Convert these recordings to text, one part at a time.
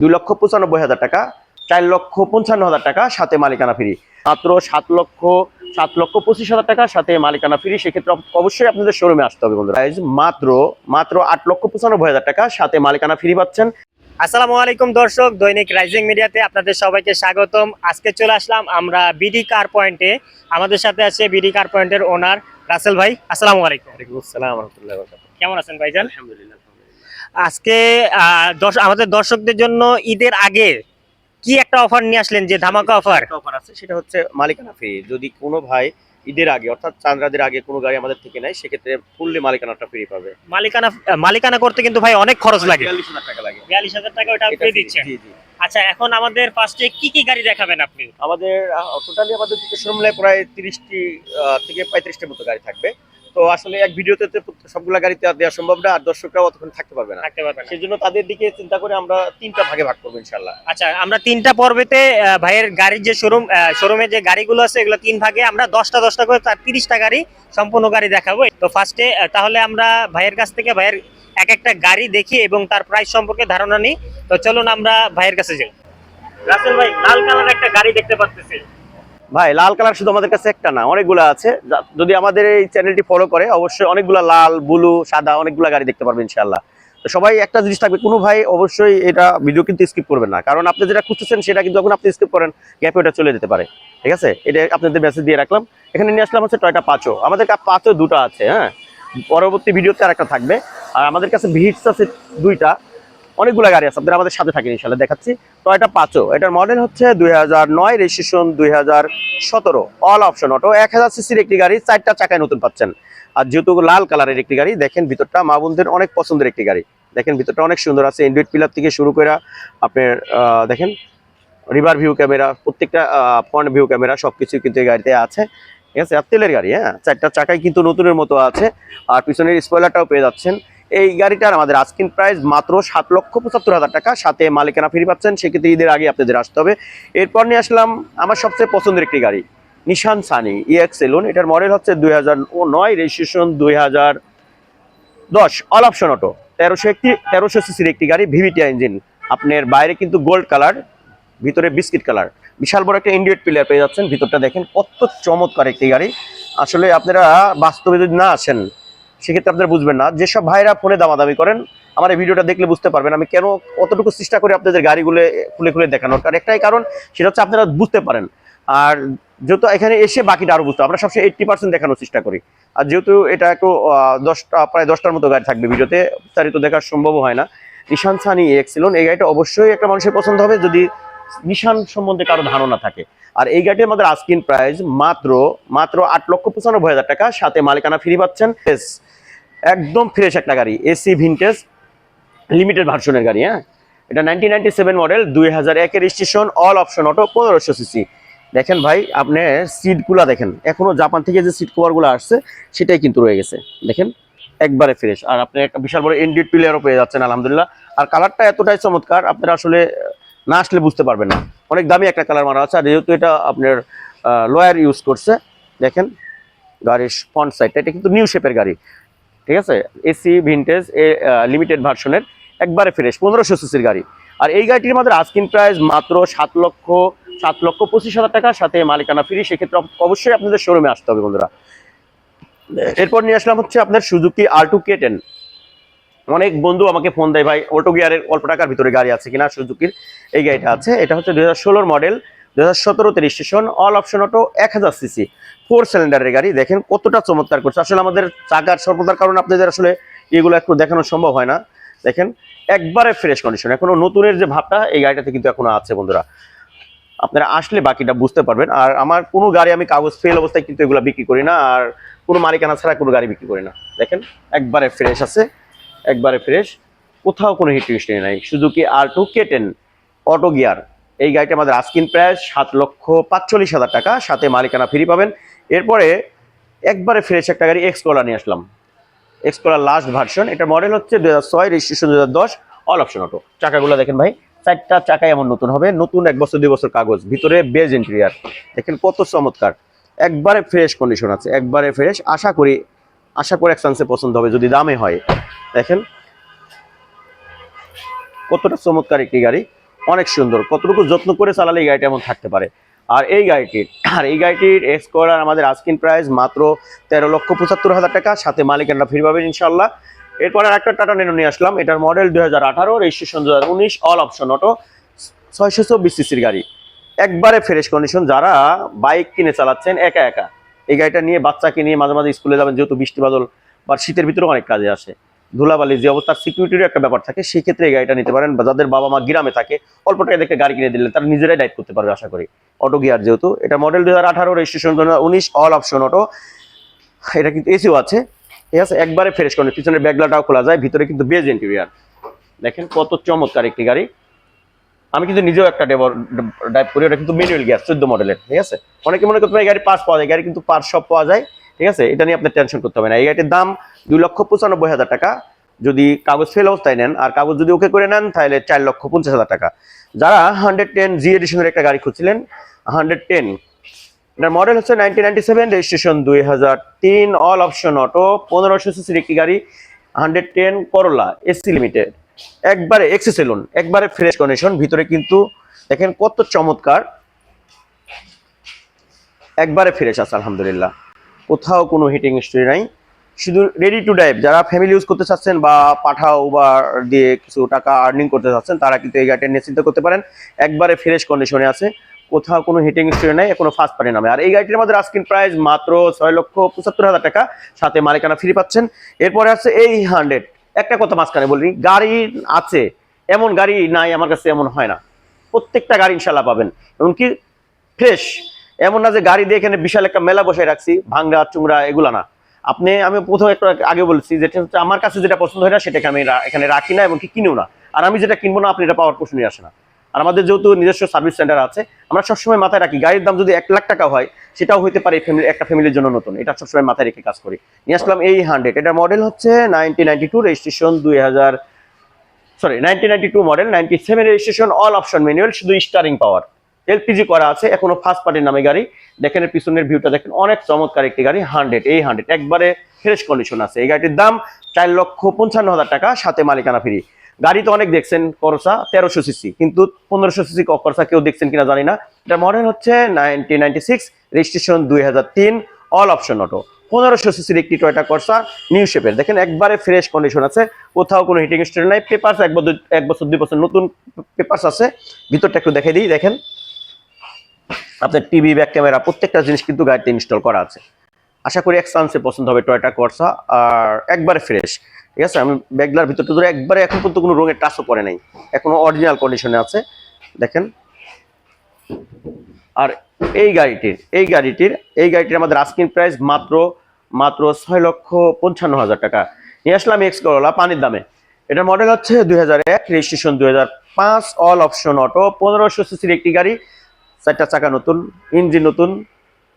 দুই লক্ষ পঁচানব্বই হাজার টাকা চার লক্ষ পঞ্চান্ন হাজার টাকা সাথে মালিকানা ফ্রি। মাত্র সাত লক্ষ সাত লক্ষ পঁচিশ হাজার টাকা সাথে মালিকানা ফ্রি সেক্ষেত্রে অবশ্যই আপনাদের শোরুমে আসতে হবে বন্ধুরা। মাত্র মাত্র আট লক্ষ পঁচানব্বই হাজার টাকা সাথে মালিকানা ফ্রি পাচ্ছেন। আসসালামু আলাইকুম দর্শক দৈনিক রাইজিং মিডিয়াতে আপনাদের সবাইকে স্বাগতম। আজকে চলে আসলাম আমরা বিডি কার পয়েন্টে আমাদের সাথে আছে বিডি কার পয়েন্টের ওনার রাসেল ভাই। আসসালামু আলাইকুম। আসসালাম রহমতুল্লাহ কেমন আছেন ভাইজান? আলহামদুলিল্লাহ আজকে আমাদের দর্শকদের জন্য ঈদের আগে কি একটা অফার নিয়ে আসলেন যে ধামাকা অফার অফার আছে সেটা হচ্ছে মালিকানা ফ্রি যদি কোনো ভাই ঈদের আগে অর্থাৎ চান্দ্রাদের আগে কোনো গাড়ি আমাদের থেকে নেয় সেক্ষেত্রে ফুললি মালিকানাটা ফ্রি পাবে। মালিকানা মালিকানা করতে কিন্তু ভাই অনেক খরচ লাগে। বিয়াল্লিশ হাজার টাকা লাগে। বিয়াল্লিশ হাজার টাকা ওটা আপনি দিচ্ছেন জি জি। আচ্ছা এখন আমাদের ফার্স্টে কি কি গাড়ি দেখাবেন আপনি? আমাদের টোটালি আমাদের শোরুমে প্রায় তিরিশটি থেকে পঁয়ত্রিশটির মতো গাড়ি থাকবে। তো আসলে এক ভিডিওতে সবগুলা গাড়িতে আর দেওয়া সম্ভব না আর দর্শকরাও অতক্ষণ থাকতে পারবে না। থাকতে পারবেন সেই জন্য তাদের দিকে চিন্তা করে আমরা তিনটা ভাগে ভাগ করব ইনশাল্লাহ আচ্ছা আমরা তিনটা পর্বেতে ভাইয়ের গাড়ির যে শোরুম শোরুমে যে গাড়িগুলো আছে এগুলো তিন ভাগে আমরা দশটা দশটা করে তার তিরিশটা গাড়ি সম্পূর্ণ গাড়ি দেখাবো। তো ফার্স্টে তাহলে আমরা ভাইয়ের কাছ থেকে ভাইয়ের এক একটা গাড়ি দেখি এবং তার প্রাইস সম্পর্কে ধারণা নিই। তো চলুন আমরা ভাইয়ের কাছে যাই। রাসেল ভাই লাল কালার একটা গাড়ি দেখতে পাচ্ছি ভাই, লাল কালার শুধু আমাদের কাছে একটা না, অনেকগুলো আছে। যদি আমাদের এই চ্যানেলটি ফলো করে, অবশ্যই অনেকগুলো লাল, ব্লু, সাদা, অনেকগুলো গাড়ি দেখতে পারবেন ইনশাল্লাহ তো সবাই একটা জিনিস থাকবে, কোনো ভাই অবশ্যই এটা ভিডিও কিন্তু স্কিপ করবেন না। কারণ আপনি যেটা খুঁজতেছেন, সেটা কিন্তু যখন আপনি স্কিপ করেন গ্যাপে ওটা চলে যেতে পারে। ঠিক আছে? এটা আপনাদের মেসেজ দিয়ে রাখলাম। এখানে নিয়ে আসলাম হচ্ছে টয়টা পাঁচও আমাদের কাছে পাঁচও দুটো আছে হ্যাঁ? পরবর্তী ভিডিওতে আর একটা থাকবে। আর আমাদের কাছে ভিটস আছে দুইটা। অনেকগুলো গাড়ি আছে, আপনারা আমাদের সাথে থাকেন ইনশাল্লাহ দেখাচ্ছি। তো টয়টা পাঁচও, এটার মডেল হচ্ছে দুই নয় রেজিস্ট্রেশন দুই হাজার সতেরো অল অপশন অটো এক হাজার সিসির একটি গাড়ি, চারটা চাকায় নতুন পাচ্ছেন। আর যেহেতু লাল কালারের একটি গাড়ি, দেখেন ভিতরটা মা বোনদের অনেক পছন্দের একটি গাড়ি। দেখেন ভিতরটা অনেক সুন্দর আছে এন্ড্রয়েড পিলার থেকে শুরু করে, আপনার দেখেন রিভার ভিউ ক্যামেরা প্রত্যেকটা ফ্রন্ট ভিউ ক্যামেরা সবকিছু কিন্তু এই গাড়িতে আছে। ঠিক আছে? আর তেলের গাড়ি হ্যাঁ? চারটা চাকাই কিন্তু নতুনের মতো আছে। আর পিছনের স্পয়লারটাও পেয়ে যাচ্ছেন। এই গাড়িটার আমাদের আজকিন প্রাইস মাত্র সাত লক্ষ পঁচাত্তর হাজার টাকা। সাথে মালিকানা ফ্রি পাচ্ছেন, সেক্ষেত্রে ঈদের আগে আপনাদের আসতে হবে। এরপর নিয়ে আসলাম আমার সবচেয়ে পছন্দের একটি গাড়ি নিশান সানি ইএক্স এলুন এটার মডেল হচ্ছে দুই হাজার নয় রেজিস্ট্রেশন দুই হাজার দশ অল অপশন অটো তেরোশো একটি, তেরোশো সিসির একটি গাড়ি ভিভিটি ইঞ্জিন আপনার বাইরে কিন্তু গোল্ড কালার ভিতরে বিস্কিট কালার বিশাল বড় একটা ইন্ডিয়েট প্লেয়ার পেয়ে যাচ্ছেন। ভিতরটা দেখেন, কত চমৎকার একটি গাড়ি। আসলে আপনারা বাস্তবে যদি না আসেন সেক্ষেত্রে আপনারা বুঝবেন না। যেসব ভাইরা ফোনে দামাদামি করেন, আমার এই ভিডিওটা দেখলে বুঝতে পারবেন আমি কেন অতটুকু চেষ্টা করি আপনাদের গাড়িগুলো খুলে খুলে দেখানোর। কারণ একটাই কারণ, সেটা হচ্ছে আপনারা বুঝতে পারেন। আর যেহেতু এখানে এসে বাকিটা আরও বুঝতে। আমরা সবসময় এইট্টি পার্সেন্ট দেখানোর চেষ্টা করি। আর যেহেতু এটা একটু দশটা, প্রায় দশটার মতো গাড়ি থাকবে ভিডিওতে, বিস্তারিত দেখার সম্ভব হয় না। নিশান সানি এক্সিলন, এই গাড়িটা অবশ্যই একটা মানুষের পছন্দ হবে যদি নিশান সম্বন্ধে কারও ধারণা থাকে। আর এই গাড়িটির আমাদের আস্কিন প্রাইস মাত্র মাত্র আট লক্ষ পঁচানব্বই হাজার টাকা। সাথে মালিকানা ফ্রি পাচ্ছেন। একদম ফ্রেশ একটা গাড়ি এসি ভিনটেজ লিমিটেড ভার্সনের গাড়ি হ্যাঁ? এটা নাইনটিন মডেল দুই হাজার একের স্টেশন অল অপশন অটো পনেরোশো সিসি দেখেন ভাই, আপনি সিটগুলা দেখেন। এখনও জাপান থেকে যে সিট কভারগুলো আসছে, সেটাই কিন্তু রয়ে গেছে। দেখেন, একবারে ফ্রেশ আর আপনি একটা বিশাল বড় এনডিড প্লেয়ারও পেয়ে যাচ্ছেন, আলহামদুলিল্লাহ। আর কালারটা এতটাই চমৎকার, আপনারা আসলে না আসলে বুঝতে পারবেন না। অনেক দামি একটা কালার মারা আছে, আর যেহেতু এটা আপনার লয়ার ইউজ করছে, দেখেন গাড়ির ফ্রন্ট সাইডটা এটা কিন্তু নিউ শেপের গাড়ি। ঠিক আছে? এসি ভিনটেজ এ লিমিটেড ভার্সনের একবারে ফ্রেশ পনেরোশো সিসির গাড়ি। আর এই গাড়িটির মধ্যে আস্কিন প্রাইস মাত্র সাত লক্ষ সাত লক্ষ পঁচিশ হাজার টাকার সাথে মালিকানা ফ্রি সেক্ষেত্রে অবশ্যই আপনাদের শোরুমে আসতে হবে বন্ধুরা। এরপর নিয়ে আসলাম হচ্ছে আপনার Suzuki R two K ten অনেক বন্ধু আমাকে ফোন দেয়, ভাই অটো গিয়ারের অল্প টাকার ভিতরে গাড়ি আছে কিনা? সুজুকির এই গাড়িটা আছে। এটা হচ্ছে দু হাজার মডেল দু হাজার সতেরোতে রেজিস্ট্রেশন অল অপশন অটো এক হাজার সিসি ফোর সিলিন্ডারের গাড়ি, দেখেন কতটা চমৎকার করছে। আসলে আমাদের চাকার স্বল্পতার কারণে আপনাদের আসলে এগুলো একটু দেখানো সম্ভব হয় না। দেখেন, একবারে ফ্রেশ কন্ডিশন এখনও নতুনের যে ভাবটা, এই গাড়িটাতে কিন্তু এখনও আছে, বন্ধুরা। আপনারা আসলে বাকিটা বুঝতে পারবেন। আর আমার কোনো গাড়ি আমি কাগজ ফেল অবস্থায় কিন্তু এগুলো বিক্রি করি না। আর কোনো মালিকানা ছাড়া কোনো গাড়ি বিক্রি করি না। দেখেন, একবারে ফ্রেশ আছে। একবারে ফ্রেশ কোথাও কোনো হিট হিস্ট্রি নাই। সুজুকি আর two K ten auto gear এই গাড়িটা আমাদের আস্কিন প্রায় সাত লক্ষ পাঁচচল্লিশ হাজার টাকা। সাথে মালিকানা ফ্রি পাবেন। এরপরে একবারে ফ্রেশ একটা গাড়ি এক্স এক্সকোলা নিয়ে আসলাম। এক্সকোলার লাস্ট ভার্সন এটা মডেল হচ্ছে দু হাজার ছয় রেজিস্ট্রেশন দু হাজার দশ অল অপশন অটো চাকাগুলো দেখেন ভাই, চারটা চাকায় এমন নতুন হবে, নতুন এক বছর, দুই বছর কাগজ, ভিতরে বেজ ইন্টেরিয়ার দেখেন কত চমৎকার। একবারে ফ্রেশ কন্ডিশন আছে, একবারে ফ্রেশ আশা করি আশা করি এক্সান্সে পছন্দ হবে, যদি দামে হয়। দেখেন, কতটা চমৎকার একটি গাড়ি, অনেক সুন্দর। কতটুকু যত্ন করে চালালে এই গাড়িটা এমন থাকতে পারে? আর এই গাড়িটির, আর এই গাড়িটির এক্সকোয়ার আমাদের আস্কিন প্রাইস মাত্র তেরো লক্ষ পঁচাত্তর হাজার টাকা, সাথে মালিকানরা ফ্রি পাবেন ইনশাল্লাহ এরপরে একটা টাটা নেনো নিয়ে আসলাম, এটার মডেল দুই হাজার আঠারো রেজিস্ট্রেশন দু উনিশ অল অপশন অটো ছয়শো চব্বিশ সিসির গাড়ি। একবারে ফ্রেশ কন্ডিশন যারা বাইক কিনে চালাচ্ছেন, একা একা। এই গাড়িটা নিয়ে বাচ্চাকে নিয়ে মাঝে মাঝে স্কুলে যাবেন, যেহেতু বৃষ্টি বাদল বা শীতের ভিতরে অনেক কাজে আসে। ধুলাবালি যে অবস্থার সিকিউরিটির একটা ব্যাপার থাকে সেই ক্ষেত্রে এই গাড়িটা নিতে পারেন বা যাদের বাবা মা গ্রামে থাকে, অল্প টাকা দেখে গাড়ি কিনে দিলে তারা নিজেরাই ডাইভ করতে পারবে, আশা করি। অটো গিয়ার যেহেতু, এটা মডেল দুই হাজার আঠারো রেজিস্ট্রেশন উনিশ অল অপশন অটো এটা কিন্তু এসিও আছে। ঠিক আছে, একবারে ফ্রেশ কন্ডিশন পিছনের ব্যাগলাটাও খোলা যায়, ভিতরে কিন্তু বেজ ইন্টেরিয়ার দেখেন কত চমৎকার একটি গাড়ি। আমি কিন্তু নিজেও একটা ড্রাইভ করি, ওটা কিন্তু ম্যানুয়াল গ্যাস চোদ্দ মডেলের ঠিক আছে? অনেকে মনে করতে পারে গাড়ি পার্স পাওয়া যায় গাড়ি কিন্তু পার্স সব পাওয়া যায়, ঠিক আছে? এটা নিয়ে আপনার টেনশন করতে হবে না। এই গাড়ির দাম দুই লক্ষ পঁচানব্বই হাজার টাকা। যদি কাগজ ফেল অবস্থায় নেন, আর কাগজ যদি ওকে করে নেন, তাহলে চার লক্ষ পঞ্চাশ হাজার টাকা। যারা হান্ড্রেড টেন জি এডিশনের একটা গাড়ি খুঁজছিলেন হান্ড্রেড টেন এটার মডেল হচ্ছে নাইনটিন নাইনটি সেভেন রেজিস্ট্রেশন দুই হাজার তিন অল অপশন অটো পনেরোশো সিসির একটি গাড়ি hundred ten Corolla AC limited একবারে এক্সেসেলুন একবারে ফ্রেশ কন্ডিশন ভিতরে কিন্তু দেখেন কত চমৎকার। একবারে ফ্রেশ আছে, আলহামদুলিল্লাহ। কোথাও কোনো হিটিং হিস্ট্রি নাই। শুধু রেডি টু ড্রাইভ যারা ফ্যামিলি ইউজ করতে চাচ্ছেন বা পাঠাও বা দিয়ে কিছু টাকা আর্নিং করতে চাচ্ছেন, তারা কিন্তু এই গাড়িটা নিয়ে চিন্তা করতে পারেন। একবারে ফ্রেশ কন্ডিশনে আছে। কোথাও কোনো হিটিং হিস্ট্রি নেই কোনো ফার্স্ট পানি নামে। আর এই গাড়িটির আমাদের আস্কিন প্রাইস মাত্র ছয় লক্ষ পঁচাত্তর হাজার টাকা। সাথে মালিকানা ফ্রি পাচ্ছেন। এরপরে আছে এই হান্ড্রেড একটা কথা মাঝখানে বলি, গাড়ি আছে, এমন গাড়ি নাই আমার কাছে এমন হয় না। প্রত্যেকটা গাড়ি ইনশাল্লাহ পাবেন। এমনকি ফ্রেশ, এমন না যে গাড়ি দিয়ে এখানে বিশাল একটা মেলা বসে রাখছি, ভাঙ্গা চুংরা এগুলা না। আপনি, আমি প্রথম একটা আগে বলছি যেটা হচ্ছে আমার কাছে যেটা পছন্দ হয় না, সেটাকে আমি এখানে রাখি না এবং কি কিনিও না। আর আমি যেটা কিনবো না, আপনি এটা পাওয়ার প্রশ্নই আসে না। আর আমাদের যেহেতু নিজস্ব সার্ভিস সেন্টার আছে, আমরা সবসময় মাথায় রাখি, গাড়ির দাম যদি এক লাখ টাকা হয়, সেটাও হইতে পারে ফ্যামিলি একটা ফ্যামিলির জন্য নতুন। এটা সবসময় মাথায় রেখে কাজ করি। নিয়ে আসলাম এই হান্ড্রেড এটা মডেল হচ্ছে নাইনটিন নাইনটি টু রেজিস্ট্রেশন দুই হাজার sorry nineteen ninety two model ninety seven registration all option manual শুধু স্টারিং পাওয়ার এলপিজি করা আছে, এখনও ফার্স্ট পার্টির নামে গাড়ি। দেখেন পিছনের ভিউটা দেখেন অনেক চমৎকার একটি গাড়ি হান্ড্রেড এই হান্ড্রেড একবারে ফ্রেশ কন্ডিশন আছে। এই গাড়িটির দাম চার লক্ষ পঞ্চান্ন হাজার টাকা, সাথে মালিকানা ফ্রি গাড়ি তো অনেক দেখছেন করসা তেরোশো সিসি কিন্তু পনেরোশো সিসি করসা কেউ দেখছেন কিনা জানি না। এটা মডেল হচ্ছে নাইনটিন রেজিস্ট্রেশন দুই হাজার তিন অল অপশন অটো পনেরোশো সিসির একটি টয়টা করসা নিউ শেপের দেখেন, একবারে ফ্রেশ কন্ডিশন আছে, কোথাও কোনো হিটিং স্টোরি নাই। পেপার্স এক বছর এক বছর, দুই বছর নতুন পেপার্স আছে। ভিতরটা একটু দেখে দিই, দেখেন। আপনার টিভি ব্যাক ক্যামেরা প্রত্যেকটা জিনিস কিন্তু গাড়িতে ইনস্টল করা আছে। আশা করি এক চান্সে পছন্দ হবে টয়টা করসা আর একবারে ফ্রেশ ঠিক আছে? আমি ব্যাগলার ভিতরটা ধরে একবারে এখন পর্যন্ত কোনো রঙের টাচও পড়ে নাই। এখনও অরিজিনাল কন্ডিশনে আছে। দেখেন। আর এই গাড়িটির এই গাড়িটির এই গাড়িটির আমাদের আস্কিং প্রাইস মাত্র মাত্র ছয় লক্ষ পঞ্চান্ন হাজার টাকা। নিয়ে আসলাম এক্স করলা পানির দামে। এটার মডেল হচ্ছে দুই এক রেজিস্ট্রেশন দুই পাঁচ অল অপশন অটো পনেরোশো সিসির একটি গাড়ি। চারটা চাকা নতুন ইঞ্জিন নতুন,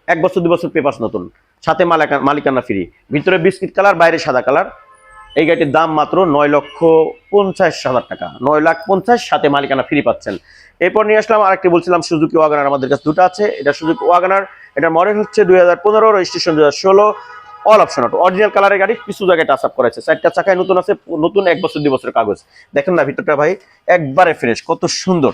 এক বছর দু বছর পেপার নতুন। সাথে মালিকা মালিকানা ফ্রি ভিতরে বিস্কিট কালার বাইরে সাদা কালার এই গাড়িটির দাম মাত্র নয় লক্ষ পঞ্চাশ হাজার টাকা। নয় লাখ পঞ্চাশ, সাথে মালিকানা ফ্রি পাচ্ছেন। এরপর নিয়ে আসলাম আরেকটি বলছিলাম, সুজুকি ওয়াগানার আমাদের কাছে দুটো আছে। এটা সুজুকি ওয়াগানার এটা মডেল হচ্ছে দুই হাজার পনেরো রেজিস্ট্রেশন দুই হাজার ষোলো। অল অপশন অটো অরিজিনাল কালারের গাড়ি, কিছু জায়গায় টাচ আপ করেছে চারটা চাকায় নতুন আছে, নতুন এক বছর, দুই বছরের কাগজ। দেখেন না ভিতরটা ভাই, একবারে ফ্রেশ কত সুন্দর।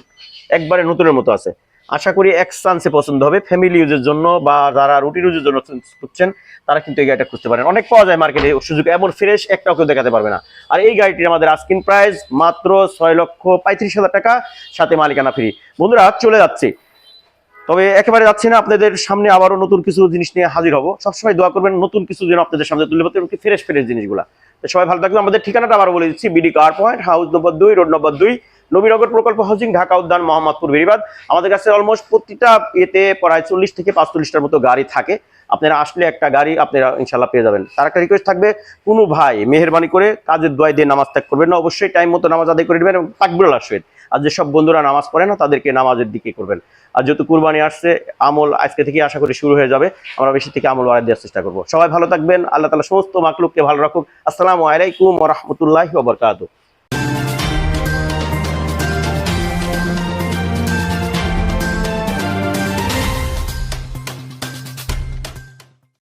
একবারে নতুনের মতো আছে। আশা করি এক চান্সে পছন্দ হবে। ফ্যামিলি ইউজের জন্য বা যারা রুটিন ইউজের জন্য খুঁজছেন তারা কিন্তু এই গাড়িটা খুঁজতে পারেন। অনেক পাওয়া যায় মার্কেটে সুযোগ এমন ফ্রেশ একটাও কেউ দেখাতে পারবে না। আর এই গাড়িটির আমাদের আস্কিন প্রাইস মাত্র ছয় লক্ষ পঁয়ত্রিশ হাজার টাকা, সাথে মালিকানা ফ্রি বন্ধুরা, চলে যাচ্ছে। তবে একেবারে যাচ্ছি না, আপনাদের সামনে আবারও নতুন কিছু জিনিস নিয়ে হাজির হব। সবসময় দোয়া করবেন, নতুন কিছু যেন আপনাদের সামনে তুলে ধরতে এবং ফ্রেশ ফ্রেশ জিনিসগুলো। সবাই ভালো থাকবেন। আমাদের ঠিকানাটা আবার বলে দিচ্ছি BD car point house number দুই রোড নম্বর দুই নবীনগর প্রকল্প হাউজিং, ঢাকা উদ্যান, মোহাম্মদপুর বেরিবাদ আমাদের কাছে অলমোস্ট প্রতিটা এতে প্রায় চল্লিশ থেকে পাঁচচল্লিশটার মতো গাড়ি থাকে। আপনারা আসলে একটা গাড়ি আপনারা ইনশাল্লাহ পেয়ে যাবেন। তার একটা রিকোয়েস্ট থাকবে, কোনো ভাই মেহরবানি করে কাজের দোয়াই দিয়ে নামাজ ত্যাগ করবেন না, অবশ্যই টাইম মতো নামাজ আদায় করে নেবেন এবং তাকবিরুল আসবেন আর যেসব বন্ধুরা নামাজ পড়ে না, তাদেরকে নামাজের দিকে করবেন। আর যেহেতু কুরবানি আসছে, আমল আজকে থেকে আশা করি শুরু হয়ে যাবে। আমরা বেশি থেকে আমল বাড়ায় দেওয়ার চেষ্টা করব। সবাই ভালো থাকবেন, আল্লাহ তালা সমস্ত মাকলুককে ভালো রাখুক। আসসালামু আলাইকুম রহমতুল্লাহ বরকাত